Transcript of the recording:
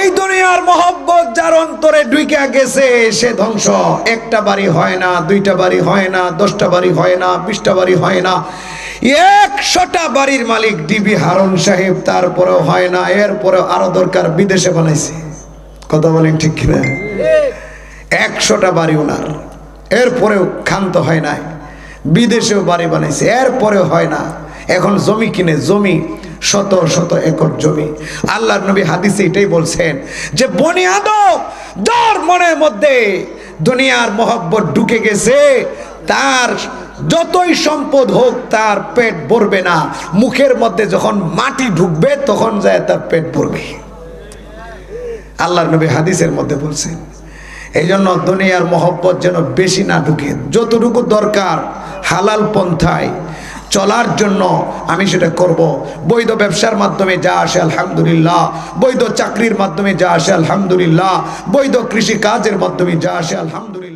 এই দুনিয়ার মহব্বত যার অন্তরে ঢুইকা গেছে, সে ধ্বংস। একটা বাড়ি হয় না, দুইটা বাড়ি হয় না, দশটা বাড়ি হয় না, বিশটা বাড়ি হয় না। একশোটা বাড়ির মালিক ডিবি হারুন সাহেব, তারপরেও হয় না, এরপরেও আরও দরকার বিদেশে বানাইছে। কথা বলেন ঠিক কিনা? একশোটা বাড়ি ওনার এরপরেও ক্ষান্ত হয় নাই। বিদেশেও বাড়ি বানাইছে, এরপরেও হয় না। এখন জমি কিনে, জমি শত শত একর জমি। আল্লাহর নবী হাদিসে এটাই বলছেন যে, বনি আদম যার মনের মধ্যে দুনিয়ার মহব্বত ঢুকে গেছে, তার যতই সম্পদ হোক তার পেট ভরবে না। মুখের মধ্যে যখন মাটি ঢুকবে, তখন যায় তার পেট ভরবে। আল্লাহর নবী হাদিসের মধ্যে বলছেন এই জন্য দুনিয়ার মহব্বত যেন বেশি না ঢুকে। যতটুকু দরকার হালাল পন্থায় চলার জন্য আমি সেটা করব। বৈধ ব্যবসার মাধ্যমে যা আসে, আলহামদুলিল্লাহ। বৈধ চাকরির মাধ্যমে যা আসে, আলহামদুলিল্লাহ। বৈধ কৃষি কাজের মাধ্যমে যা আসে, আলহামদুলিল্লাহ।